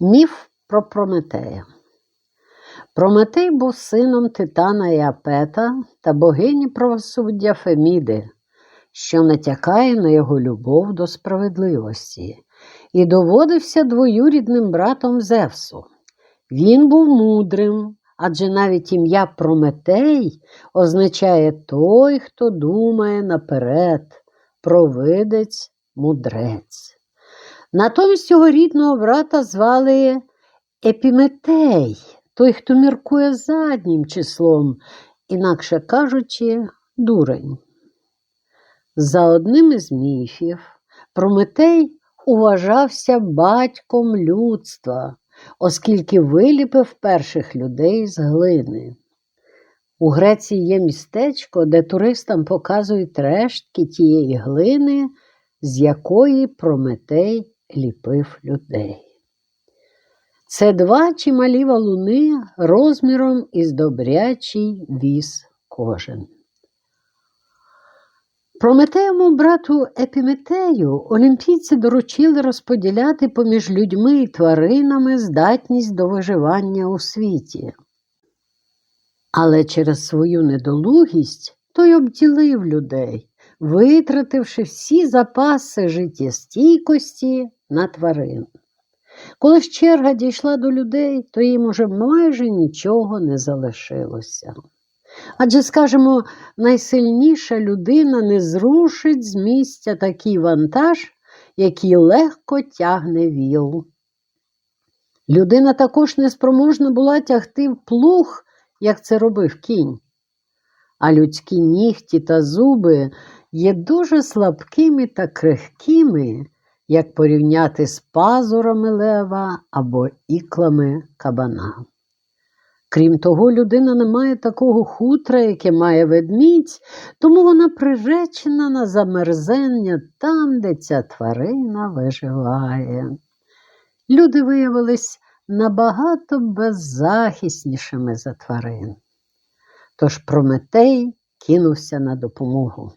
Міф про Прометея. Прометей був сином Титана і та богині правосуддя Феміди, що натякає на його любов до справедливості, і доводився двоюрідним братом Зевсу. Він був мудрим, адже навіть ім'я Прометей означає той, хто думає наперед, провидець, мудрець. Натомість його рідного брата звали Епіметей, той, хто міркує заднім числом, інакше кажучи, дурень. За одним із міфів, Прометей уважався батьком людства, оскільки виліпив перших людей з глини. У Греції є містечко, де туристам показують рештки тієї глини, з якої Прометей ліпив людей. Це два чималі валуни розміром із добрячий віз кожен. Прометеєму брату Епіметею олімпійці доручили розподіляти поміж людьми і тваринами здатність до виживання у світі. Але через свою недолугість той обділив людей, витративши всі запаси життєстійкості на тварин. Коли ж черга дійшла до людей, то їм уже майже нічого не залишилося. Адже, скажімо, найсильніша людина не зрушить з місця такий вантаж, який легко тягне віл. Людина також не спроможна була тягти в плуг, як це робив кінь. А людські нігті та зуби є дуже слабкими та крихкими, як порівняти з пазурами лева або іклами кабана. Крім того, людина не має такого хутра, яке має ведмідь, тому вона приречена на замерзення там, де ця тварина виживає. Люди виявились набагато беззахиснішими за тварин. Тож Прометей кинувся на допомогу.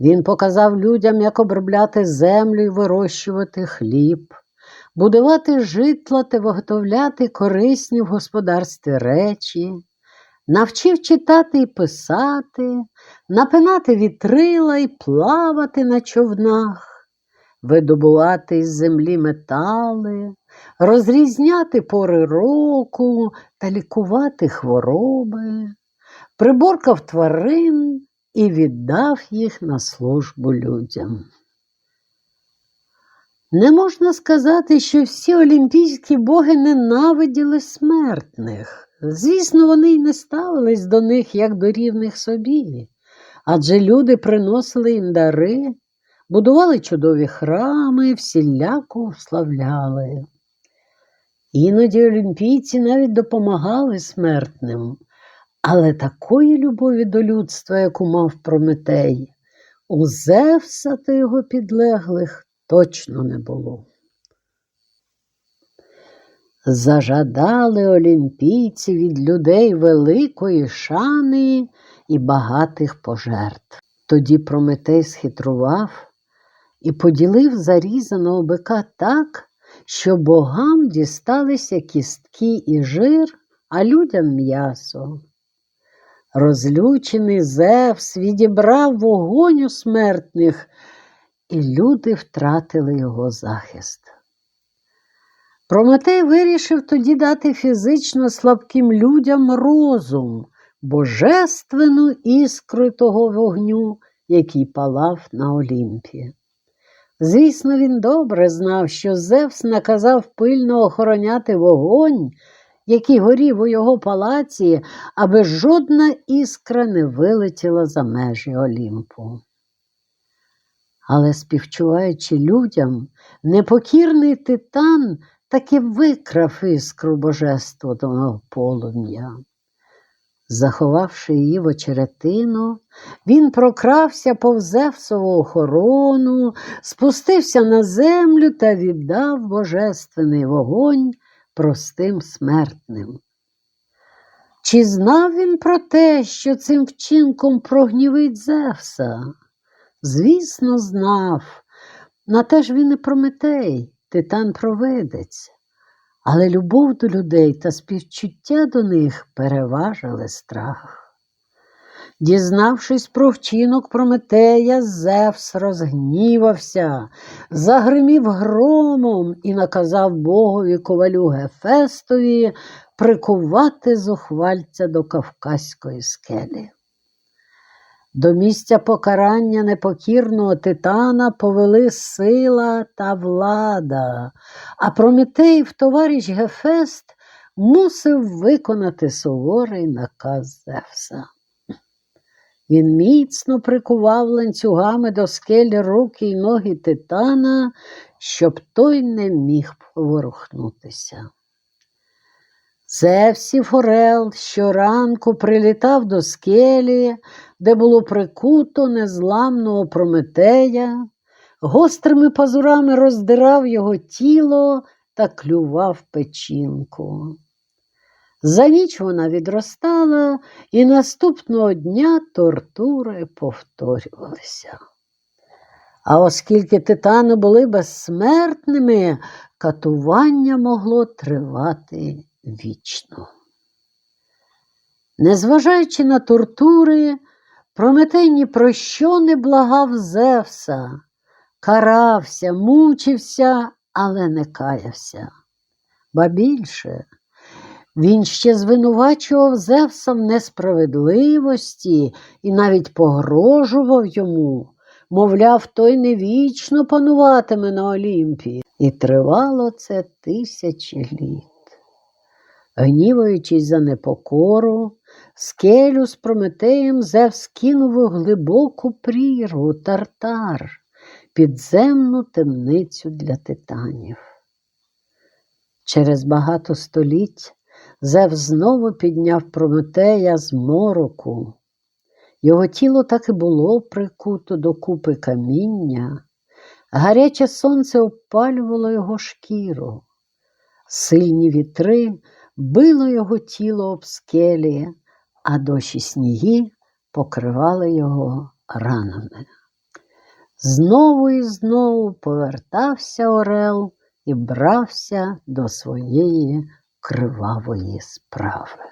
Він показав людям, як обробляти землю і вирощувати хліб, будувати житла та виготовляти корисні в господарстві речі, навчив читати і писати, напинати вітрила і плавати на човнах, видобувати із землі метали, розрізняти пори року та лікувати хвороби, приборкав тварин і віддав їх на службу людям. Не можна сказати, що всі олімпійські боги ненавиділи смертних. Звісно, вони й не ставились до них як до рівних собі, адже люди приносили їм дари, будували чудові храми, всіляко вславляли. Іноді олімпійці навіть допомагали смертним, але такої любові до людства, яку мав Прометей, у Зевса та його підлеглих точно не було. Зажадали олімпійці від людей великої шани і багатих пожертв. Тоді Прометей схитрував і поділив зарізаного бика так, що богам дісталися кістки і жир, а людям м'ясо. Розлючений Зевс відібрав вогонь у смертних, і люди втратили його захист. Прометей вирішив тоді дати фізично слабким людям розум, божественну іскру того вогню, який палав на Олімпі. Звісно, він добре знав, що Зевс наказав пильно охороняти вогонь, який горів у його палаці, аби жодна іскра не вилетіла за межі Олімпу. Але, співчуваючи людям, непокірний титан таки викрав іскру божественного полум'я. Заховавши її в очеретину, він прокрався повз Зевсову охорону, спустився на землю та віддав божественний вогонь простим смертним. Чи знав він про те, що цим вчинком прогнівить Зевса? Звісно, знав. На те ж він і Прометей, титан провидець. але любов до людей та співчуття до них переважили страх. Дізнавшись про вчинок Прометея, Зевс розгнівався, загримів громом і наказав богові ковалю Гефестові прикувати зухвальця до Кавказької скелі. До місця покарання непокірного титана повели сила та влада, а Прометеїв товариш Гефест мусив виконати суворий наказ Зевса. Він міцно прикував ланцюгами до скелі руки й ноги титана, щоб той не міг поворухнутися. Зевсів Орел щоранку прилітав до скелі, де було прикуто незламного Прометея, гострими пазурами роздирав його тіло та клював печінку. За ніч вона відростала, і наступного дня тортури повторювалися. А оскільки титани були безсмертними, катування могло тривати вічно. Незважаючи на тортури, Прометей ні про що не благав Зевса, карався, мучився, але не каявся. Ба більше, він ще звинувачував Зевса в несправедливості і навіть погрожував йому, мовляв, той не вічно пануватиме на Олімпії. І тривало це тисячі літ. Гніваючись за непокору, скелю з Прометеєм Зевс кинув у глибоку прірву тартар, підземну темницю для титанів. Через багато століть Зевс знову підняв Прометея з мороку. Його тіло так і було прикуто до купи каміння, гаряче сонце опалювало його шкіру, сильні вітри било його тіло об скелі, а дощі сніги покривали його ранами. Знову і знову повертався Орел і брався до своєї кривавої справи.